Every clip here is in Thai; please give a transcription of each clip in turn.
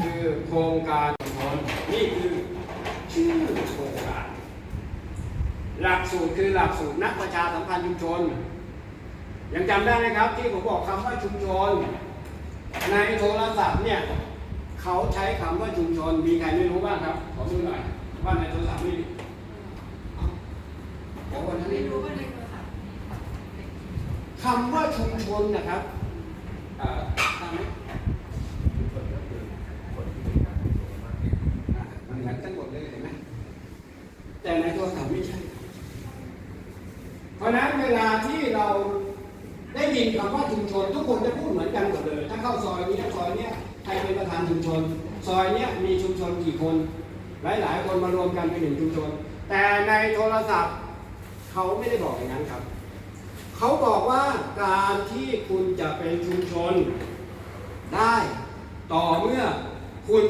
คือโครงการชุมชนนี่คือชื่อโครงการ หลักสูตรคือหลักสูตรนักประชาสัมพันธ์ชุมชน ยังจำได้ไหมครับที่ผมบอกคำว่าชุมชน ในโทรศัพท์เนี่ยเขาใช้คำว่าชุมชน มีใครไม่รู้บ้างครับ ขอดูหน่อยว่าในโทรศัพท์นี่เอ้าบอกว่าท่านไม่ไม่รู้รู้ว่าในโทรศัพท์คำว่าชุมชนนะครับเอ่อทำไหมอะมันเหมือนกันหมดเลยเห็นไหม แต่ในโทรศัพท์ไม่ใช่ เพราะฉะนั้นเวลาที่เราได้ยินคำว่าชุมชน ทุกคนจะพูดเหมือนกันหมดเลย ถ้าเข้าซอยนี้ซอยเนี้ยใครเป็นประธานชุมชน ซอยเนี้ยมีชุมชนกี่คน หลายๆ คนมารวมกันเป็นหนึ่งชุมชน แต่ในโทรศัพท์เขาไม่ได้บอกอย่างนั้นครับ เขาบอกว่าการที่คุณจะเป็นชุมชนได้ ต่อเมื่อคุณ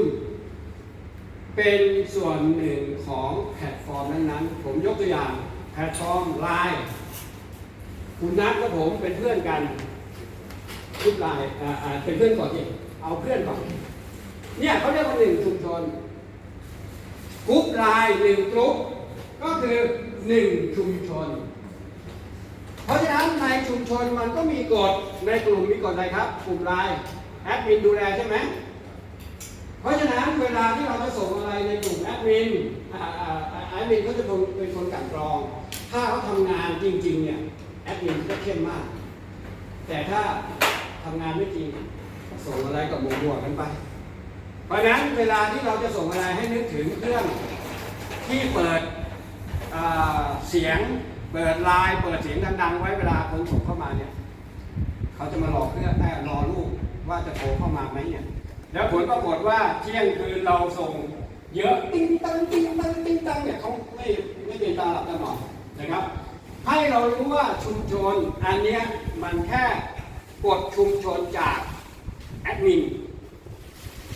เป็นส่วนหนึ่งของแพลตฟอร์มนั้นๆ ผมยกตัวอย่างแพลตฟอร์มไลน์คุณนัดกับผมเป็นเพื่อนกันกรุ๊ปไลน์อ่าอ่าเป็นเพื่อนก่อนสิเอาเพื่อนก่อนเนี่ยเขาเรียกว่าหนึ่งชุมชนกรุ๊ปไลน์หนึ่งกรุ๊ปก็คือหนึ่งชุมชน เพราะฉะนั้นในชุมชนมันก็มีกฎในกลุ่มมีกฎอะไรครับ กลุ่มไลน์แอดมินดูแลใช่ไหมเพราะฉะนั้น เวลาที่เราจะส่งอะไรในกลุ่มแอดมินแอดมินเขาจะเป็นคนกันกรอง ถ้าเขาทำงานจริง ๆ เนี่ยแอดมินก็เข้มมาก แต่ถ้าทำงานไม่จริงส่งอะไรกับหมู่ๆกันไป เพราะนั้นเวลาที่เราจะส่งอะไรให้นึกถึงเครื่องที่เปิดเสียงเปิดไลน์เปิดเสียงดังๆไว้เวลาคนส่งเข้ามาเนี่ย เขาจะมารอเพื่อแต่รอลูกว่าจะโทรเข้ามาไหมเนี่ย แล้วผลปรากฏว่าเที่ยงคืนเราส่งเยอะติ้งตังติ้งตังติ้งตังเนี่ยเขาไม่ไม่เป็นตาหลับตาหนอนนะครับ ให้เรารู้ว่าชุมชนอันเนี้ยมันแค่กดชุมชนจากแอดมิน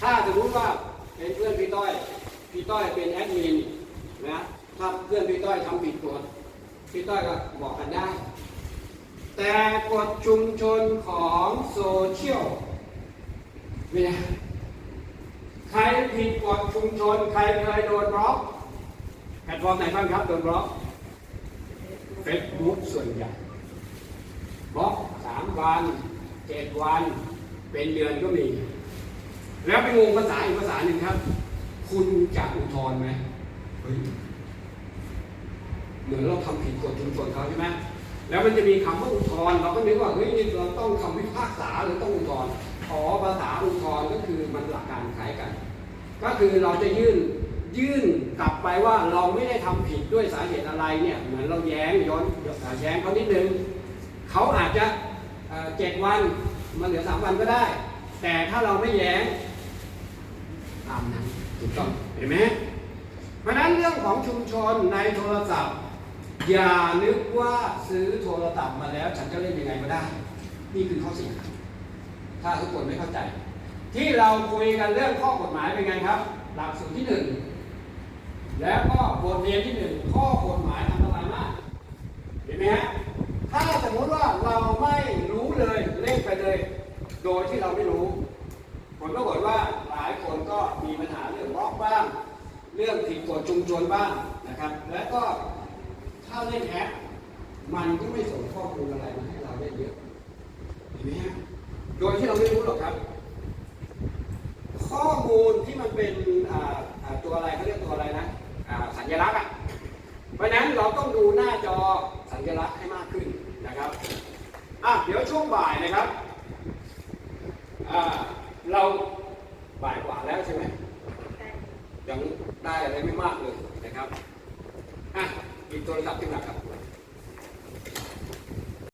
ถ้าสมมติว่าเป็นเพื่อนพี่ต้อยพี่ต้อยเป็นแอดมินนะถ้าเพื่อนพี่ต้อยทำผิดกฎพี่ต้อยก็บอกกันได้ แต่กฎชุมชนของโซเชียลเนี่ย ใครผิดกฎชุมชน ใครเคยโดนบล็อกแพลตฟอร์มไหนบ้างครับโดนบล็อกเฟซบุ๊กส่วนใหญ่บล็อกสามวันเจ็ดวัน เป็นเดือนก็มี แล้วไปงงภาษาอีกภาษาหนึ่งครับ คุณจะอุทธรณ์ไหมเฮ้ยเหมือนเราทำผิดกฎชุมชนเขาใช่ไหม แล้วมันจะมีคำว่าอุทธรณ์เราก็นึกว่าเฮ้ยนี่เราต้องคำพิพากษาหรือต้องอุทธรณ์อ๋อภาษาอุทธรณ์ก็คือมันหลักการคล้ายกัน ก็คือเราจะยื่นยื่นกลับไปว่าเราไม่ได้ทำผิดด้วยสาเหตุอะไรเนี่ยเหมือนเราแย้งย้อนแย้งเขานิดนึงเขาอาจจะเจ็ดวันมันเหลือสามวันก็ได้ แต่ถ้าเราไม่แย้งตามนั้นถูกต้องเห็นไหมเพราะฉะนั้นเรื่องของชุมชนในโทรศัพท์ อย่านึกว่าซื้อโทรศัพท์มาแล้ว ฉันจะเล่นยังไงก็ได้ นี่คือข้อเสียถ้าทุกคนไม่เข้าใจ ที่เราคุยกันเรื่องข้อกฎหมายเป็นไงครับ หลักสูตรที่หนึ่งแล้วก็บทเรียนที่หนึ่งข้อกฎหมายอันตรายมาก เห็นไหมฮะถ้าสมมติว่าเราไม่รู้เลยเล่นไปเลย โดยที่เราไม่รู้ผลปรากฏว่าหลายคนก็มีปัญหาเรื่องบล็อกบ้าง เรื่องผิดกฎชุมชนบ้างนะครับ และก็ ถ้าเล่นแอปมันก็ไม่ส่งข้อมูลอะไรมาให้เราได้เยอะเห็นไหมฮะโดยที่เราไม่รู้หรอกครับ ข้อมูลที่มันเป็นอ่าอ่าตัวอะไรเขาเรียกตัวอะไรนะอ่าสัญลักษณ์อะเพราะฉะนั้นเราต้องดูหน้าจอสัญลักษณ์ให้มากขึ้นนะครับอะเดี๋ยวช่วงบ่ายนะครับอ่าเราบ่ายกว่าแล้วใช่ไหมยังได้อะไรไม่มากเลย นะ